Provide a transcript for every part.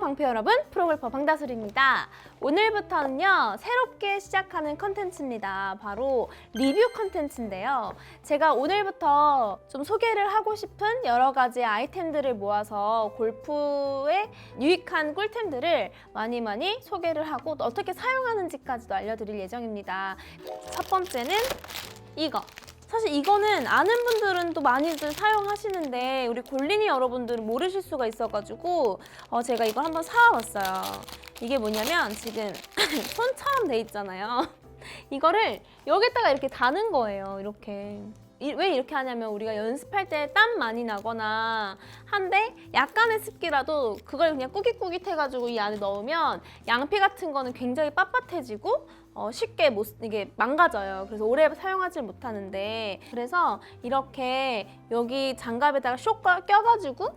방패 여러분, 프로골퍼 방다슬입니다. 오늘부터는요, 새롭게 시작하는 컨텐츠입니다. 바로 리뷰 컨텐츠인데요. 제가 오늘부터 좀 소개를 하고 싶은 여러 가지 아이템들을 모아서 골프에 유익한 꿀템들을 많이 많이 소개를 하고 또 어떻게 사용하는지까지도 알려드릴 예정입니다. 첫 번째는 이거. 사실 이거는 아는 분들은 또 많이들 사용하시는데 우리 골린이 여러분들은 모르실 수가 있어가지고 어, 제가 이걸 한번 사와봤어요. 이게 뭐냐면 지금 손처럼 돼 있잖아요. 이거를 여기다가 이렇게 다는 거예요. 이렇게. 이- 왜 이렇게 하냐면 우리가 연습할 때 땀 많이 나거나 한데 약간의 습기라도 그걸 그냥 꾸깃꾸깃 해가지고 이 안에 넣으면 양피 같은 거는 굉장히 빳빳해지고 어, 쉽게 못, 이게 망가져요. 그래서 오래 사용하지 못하는데 그래서 이렇게 여기 장갑에다가 쇽 껴- 껴가지고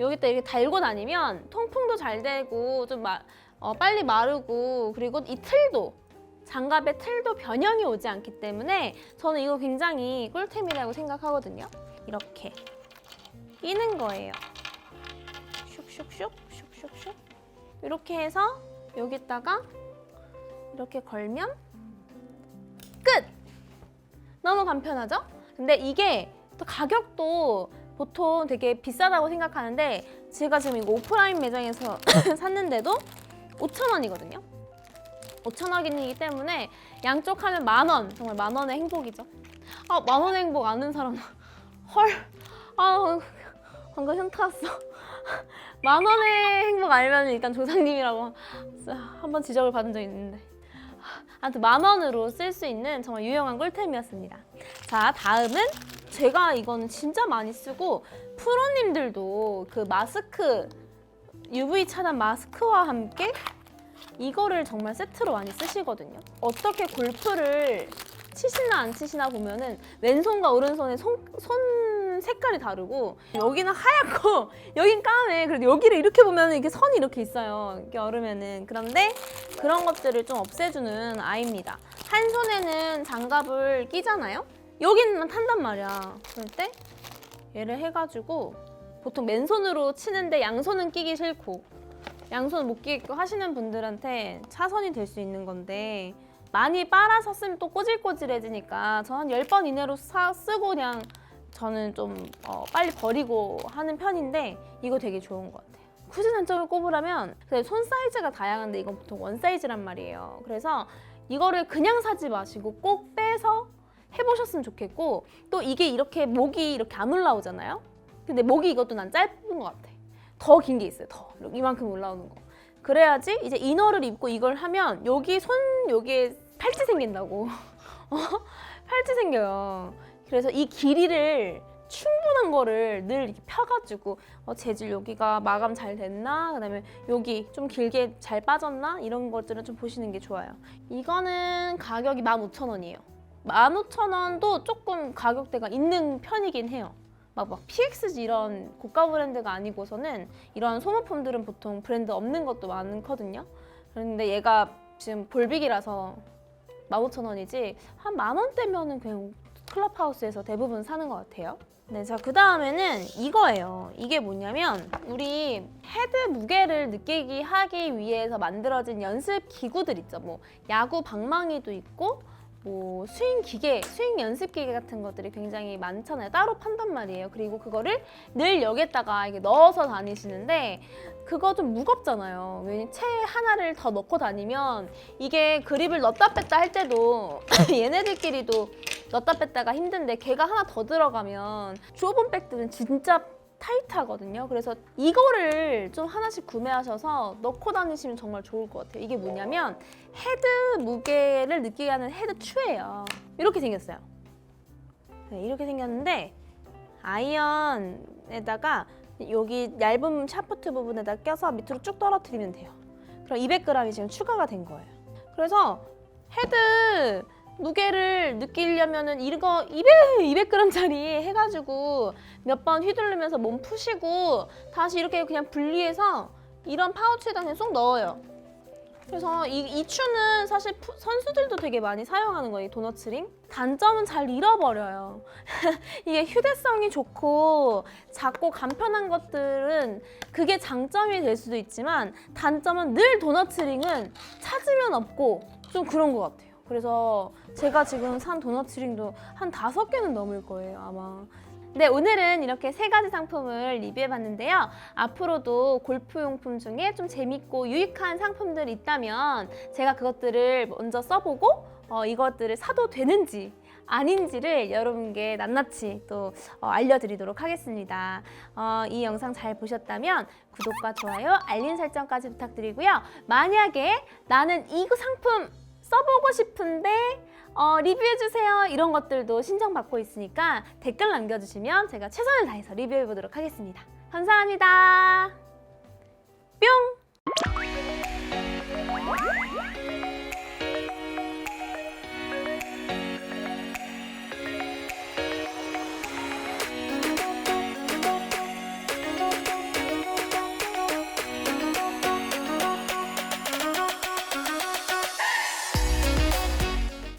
여기다 이렇게 달고 다니면 통풍도 잘 되고 좀 마, 어, 빨리 마르고 그리고 이 틀도 장갑의 틀도 변형이 오지 않기 때문에 저는 이거 굉장히 꿀템이라고 생각하거든요. 이렇게 끼는 거예요. 슉슉슉 슉슉슉 이렇게 해서 여기다가 이렇게 걸면 끝! 너무 간편하죠? 근데 이게 또 가격도 보통 되게 비싸다고 생각하는데 제가 지금 이거 오프라인 매장에서 샀는데도 5,000원이거든요. 5,000원이기 때문에 양쪽 하면 만 원, 정말 만 원의 행복이죠. 아, 만 원의 행복 아는 사람 헐. 아, 방금 현타 왔어. 만 원의 행복 알면 일단 조상님이라고 한번 지적을 받은 적이 있는데. 아무튼 만 원으로 쓸 수 있는 정말 유용한 꿀템이었습니다. 자, 다음은 제가 이거는 진짜 많이 쓰고 프로님들도 그 마스크 UV 차단 마스크와 함께 이거를 정말 세트로 많이 쓰시거든요. 어떻게 골프를 치시나 안 치시나 보면은 왼손과 오른손의 손, 손 색깔이 다르고 여기는 하얗고 여긴 까매. 그래도 여기를 이렇게 보면 이렇게 선이 이렇게 있어요. 얼으면은 그런데 그런 것들을 좀 없애주는 아이입니다. 한 손에는 장갑을 끼잖아요. 여기는 탄단 말이야. 그럴 때 얘를 해가지고 보통 맨손으로 치는데 양손은 끼기 싫고 양손 못 끼고 하시는 분들한테 차선이 될 수 있는 건데 많이 빨아서 쓰면 또 꼬질꼬질해지니까 저한 10번 이내로 사, 쓰고 그냥 저는 좀 어, 빨리 버리고 하는 편인데 이거 되게 좋은 것 같아요. 굳이 단점을 꼽으라면 그손 사이즈가 다양한데 이건 보통 원 사이즈란 말이에요. 그래서 이거를 그냥 사지 마시고 꼭 빼서 해보셨으면 좋겠고 또 이게 이렇게 목이 이렇게 안 올라오잖아요. 근데 목이 이것도 난 짧은 것 같아. 더 긴 게 있어요. 더 이만큼 올라오는 거. 그래야지 이제 이너를 입고 이걸 하면 여기 손 여기에 팔찌 생긴다고. 어? 팔찌 생겨요. 그래서 이 길이를 충분한 거를 늘 이렇게 펴가지고 어, 재질 여기가 마감 잘 됐나 그다음에 여기 좀 길게 잘 빠졌나 이런 것들은 좀 보시는 게 좋아요. 이거는 가격이 15,000원이에요. 15,000원도 조금 가격대가 있는 편이긴 해요. 막, 막 PXG 이런 고가 브랜드가 아니고서는 이런 소모품들은 보통 브랜드 없는 것도 많거든요. 그런데 얘가 지금 볼빅이라서 15,000원이지 한 만 원대면은 그냥 클럽하우스에서 대부분 사는 것 같아요. 네, 자, 그 다음에는 이거예요. 이게 뭐냐면, 우리 헤드 무게를 느끼기 하기 위해서 만들어진 연습 기구들 있죠. 뭐, 야구 방망이도 있고, 뭐, 스윙 기계, 스윙 연습 기계 같은 것들이 굉장히 많잖아요. 따로 판단 말이에요. 그리고 그거를 늘 여기다가 이렇게 넣어서 다니시는데, 그거 좀 무겁잖아요. 왜냐면 채 하나를 더 넣고 다니면 이게 그립을 넣다 뺐다 할 때도 얘네들끼리도 넣다 뺐다가 힘든데 걔가 하나 더 들어가면 좁은 백들은 진짜 타이트하거든요. 그래서 이거를 좀 하나씩 구매하셔서 넣고 다니시면 정말 좋을 것 같아요. 이게 뭐냐면 헤드 무게를 느끼게 하는 헤드 추예요. 이렇게 생겼어요. 네, 이렇게 생겼는데 아이언에다가 여기 얇은 샤프트 부분에다 껴서 밑으로 쭉 떨어뜨리면 돼요. 그럼 200g이 지금 추가가 된 거예요. 그래서 헤드 무게를 느끼려면은 이거 200, 200g짜리 해가지고 몇 번 휘두르면서 몸 푸시고 다시 이렇게 그냥 분리해서 이런 파우치에다 그냥 쏙 넣어요. 그래서 이, 이 추는 사실 푸- 선수들도 되게 많이 사용하는 거예요, 이 도너츠링. 단점은 잘 잃어버려요. 이게 휴대성이 좋고 작고 간편한 것들은 그게 장점이 될 수도 있지만 단점은 늘 도너츠링은 찾으면 없고 좀 그런 것 같아요. 그래서 제가 지금 산 도너츠링도 한 다섯 개는 넘을 거예요, 아마. 네, 오늘은 이렇게 세 가지 상품을 리뷰해봤는데요. 앞으로도 골프용품 중에 좀 재밌고 유익한 상품들이 있다면 제가 그것들을 먼저 써보고 어, 이것들을 사도 되는지 아닌지를 여러분께 낱낱이 또 어, 알려드리도록 하겠습니다. 어, 이 영상 잘 보셨다면 구독과 좋아요, 알림 설정까지 부탁드리고요. 만약에 나는 이 상품 써보고 싶은데 어, 리뷰해주세요 이런 것들도 신청받고 있으니까 댓글 남겨주시면 제가 최선을 다해서 리뷰해보도록 하겠습니다. 감사합니다. 뿅!